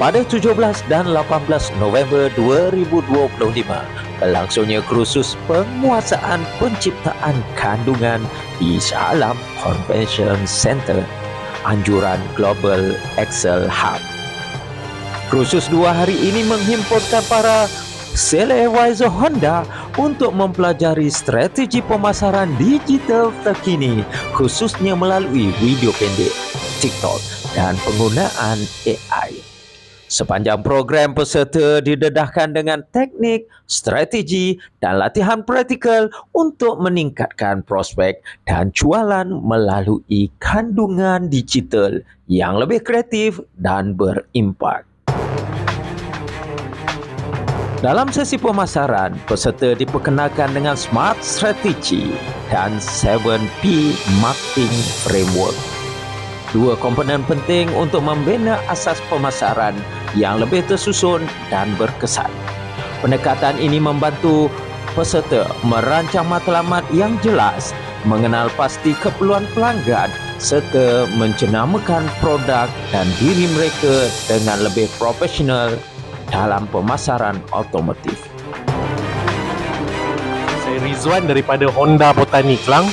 Pada 17 dan 18 November 2025, berlangsungnya kursus penguasaan penciptaan kandungan di Shah Alam Convention Center, Anjuran Global Excel Hub. Kursus dua hari ini menghimpunkan para advisor Honda untuk mempelajari strategi pemasaran digital terkini khususnya melalui video pendek, TikTok dan penggunaan AI. Sepanjang program peserta didedahkan dengan teknik, strategi dan latihan praktikal untuk meningkatkan prospek dan jualan melalui kandungan digital yang lebih kreatif dan berimpak. Dalam sesi pemasaran, peserta diperkenalkan dengan Smart Strategy dan 7P Marketing Framework dua komponen penting untuk membina asas pemasaran yang lebih tersusun dan berkesan. Pendekatan ini membantu peserta merancang matlamat yang jelas, mengenal pasti keperluan pelanggan serta menjenamakan produk dan diri mereka dengan lebih profesional dalam pemasaran otomotif. Saya Rizwan daripada Honda Botani Kelang.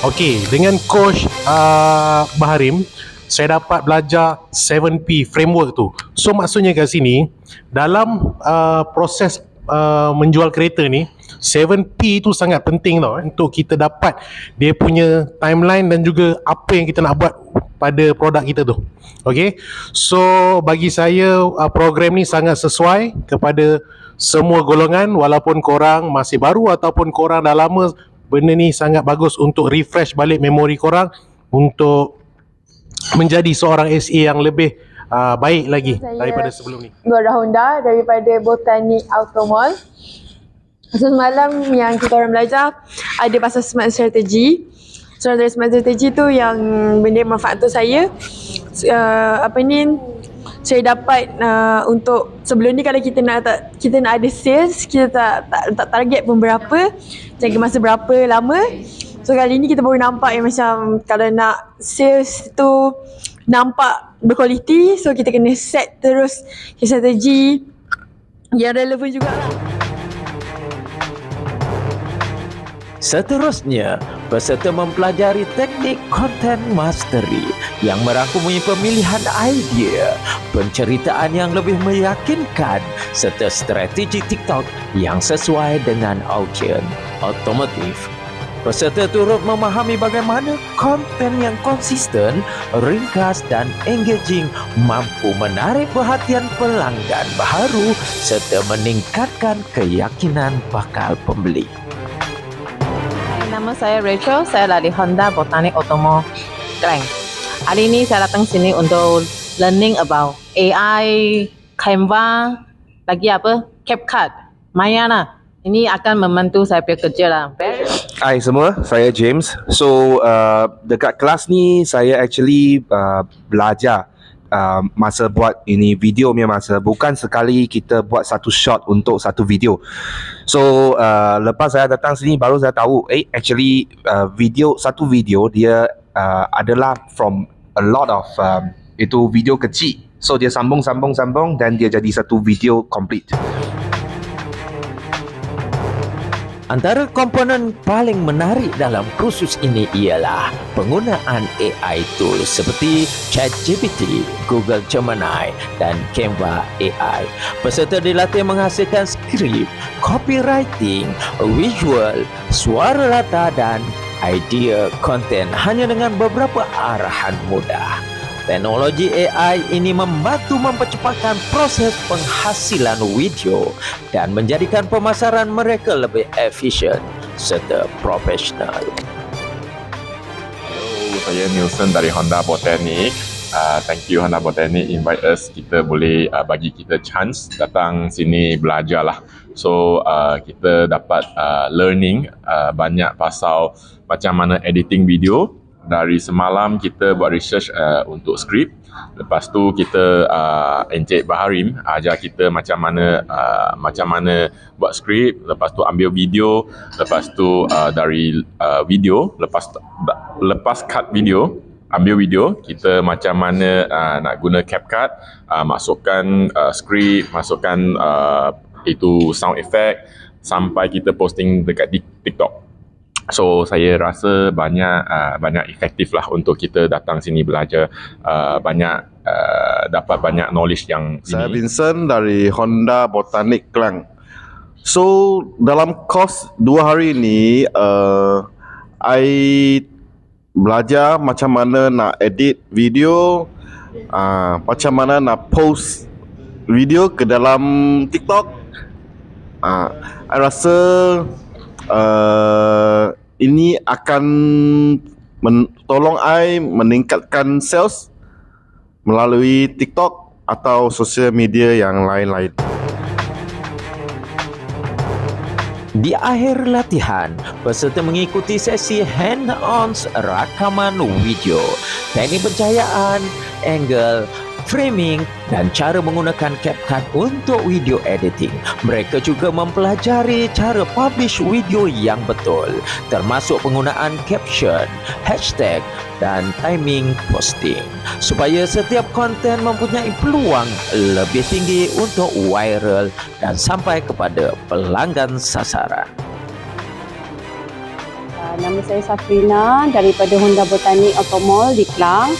Okey, dengan coach uh, Baharim, saya dapat belajar 7P framework tu. So maksudnya kat sini dalam uh, proses uh, menjual kereta ni 7P tu sangat penting tau eh, untuk kita dapat dia punya timeline dan juga apa yang kita nak buat pada produk kita tu. Okay. So bagi saya uh, program ni sangat sesuai kepada semua golongan walaupun korang masih baru ataupun korang dah lama benda ni sangat bagus untuk refresh balik memori korang untuk menjadi seorang SA yang lebih uh, baik lagi Saya daripada sebelum ni. Nora Honda daripada Botanic Automall. So semalam yang kita orang belajar ada pasal smart strategy. So dari smart strategy tu yang benda manfaat untuk saya uh, apa ni saya dapat uh, untuk sebelum ni kalau kita nak tak, kita nak ada sales kita tak tak, tak target pun berapa jangka masa berapa lama so kali ni kita baru nampak yang macam kalau nak sales tu nampak berkualiti so kita kena set terus strategi yang relevan juga lah. Seterusnya, peserta mempelajari teknik content mastery yang merangkumi pemilihan idea, penceritaan yang lebih meyakinkan serta strategi TikTok yang sesuai dengan audiens otomotif. Peserta turut memahami bagaimana konten yang konsisten, ringkas dan engaging mampu menarik perhatian pelanggan baru serta meningkatkan keyakinan bakal pembeli nama saya Rachel, saya dari Honda Botanic Automo Klang. Hari ini saya datang sini untuk learning about AI, Canva, lagi apa? CapCut, Maya lah. Ini akan membantu saya punya kerja lah. Hai semua, saya James. So, uh, dekat kelas ni saya actually uh, belajar uh, masa buat ini video punya masa. Bukan sekali kita buat satu shot untuk satu video. So uh, lepas saya datang sini baru saya tahu eh actually uh, video satu video dia uh, adalah from a lot of um, itu video kecil. So dia sambung sambung sambung dan dia jadi satu video complete Antara komponen paling menarik dalam kursus ini ialah penggunaan AI tools seperti ChatGPT, Google Gemini dan Canva AI. Peserta dilatih menghasilkan skrip, copywriting, visual, suara rata dan idea konten hanya dengan beberapa arahan mudah. Teknologi AI ini membantu mempercepatkan proses penghasilan video dan menjadikan pemasaran mereka lebih efisien serta profesional. Hello, saya Nielsen dari Honda Botanic. Uh, thank you Honda Botanic invite us. Kita boleh uh, bagi kita chance datang sini belajar lah. So uh, kita dapat uh, learning uh, banyak pasal macam mana editing video, dari semalam kita buat research uh, untuk skrip. Lepas tu kita uh, Encik Baharim ajar kita macam mana uh, macam mana buat skrip. Lepas tu ambil video. Lepas tu uh, dari uh, video lepas lepas cut video ambil video kita macam mana uh, nak guna CapCut uh, masukkan uh, script masukkan uh, itu sound effect sampai kita posting dekat Tik- TikTok so saya rasa banyak uh, banyak efektif lah untuk kita datang sini belajar uh, banyak uh, dapat banyak knowledge yang Saya ini Vincent dari Honda Botanik Klang. So dalam kos dua hari ni, uh, I belajar macam mana nak edit video, uh, macam mana nak post video ke dalam TikTok. Uh, I rasa uh, ini akan men- tolong I meningkatkan sales melalui TikTok atau sosial media yang lain-lain. Di akhir latihan, peserta mengikuti sesi hand-on rakaman video, teknik pencahayaan, angle, framing dan cara menggunakan CapCut untuk video editing. Mereka juga mempelajari cara publish video yang betul, termasuk penggunaan caption, hashtag dan timing posting supaya setiap konten mempunyai peluang lebih tinggi untuk viral dan sampai kepada pelanggan sasaran. Uh, nama saya Safrina daripada Honda Botanik Automall di Kelang.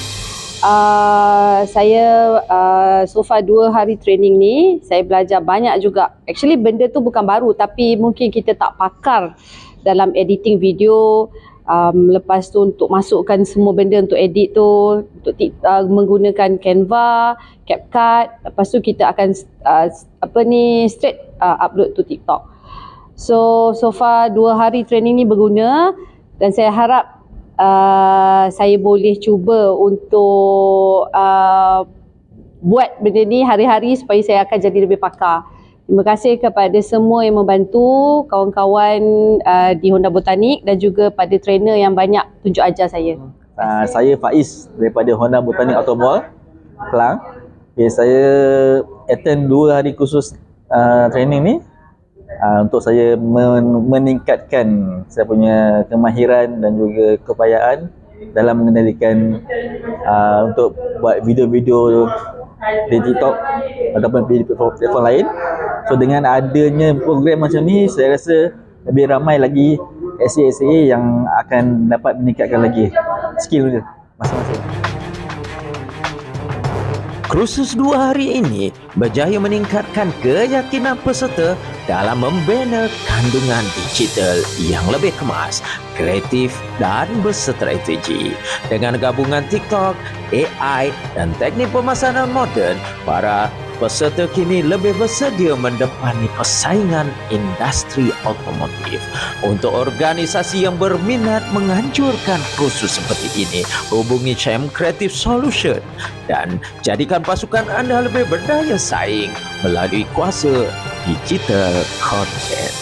Uh, saya uh, so far dua hari training ni saya belajar banyak juga. Actually benda tu bukan baru tapi mungkin kita tak pakar dalam editing video. Um, lepas tu untuk masukkan semua benda untuk edit tu untuk uh, menggunakan Canva, CapCut. Lepas tu kita akan uh, apa ni straight uh, upload to TikTok. So so far dua hari training ni berguna dan saya harap uh, saya boleh cuba untuk uh, buat benda ni hari-hari supaya saya akan jadi lebih pakar. Terima kasih kepada semua yang membantu kawan-kawan uh, di Honda Botanik dan juga pada trainer yang banyak tunjuk ajar saya. Uh, saya Faiz daripada Honda Botanik Automall Kelang. Okay, saya attend dua hari kursus uh, training ni uh, untuk saya men- meningkatkan saya punya kemahiran dan juga kepayaan dalam mengendalikan uh, untuk buat video-video di TikTok ataupun di platform, lain. So dengan adanya program macam ni saya rasa lebih ramai lagi SA-SA yang akan dapat meningkatkan lagi skill dia masing-masing. Kursus dua hari ini berjaya meningkatkan keyakinan peserta dalam membina kandungan digital yang lebih kemas, kreatif dan berstrategi. Dengan gabungan TikTok, AI dan teknik pemasaran moden, para peserta kini lebih bersedia mendepani persaingan industri otomotif. Untuk organisasi yang berminat menganjurkan kursus seperti ini, hubungi Chem Creative Solution dan jadikan pasukan anda lebih berdaya saing melalui kuasa digital content.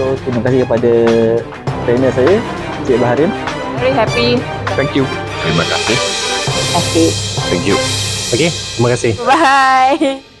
So terima kasih kepada trainer saya, Cik Baharim. Very happy. thank you terima kasih Terima kasih. thank you Okey, terima kasih. Bye.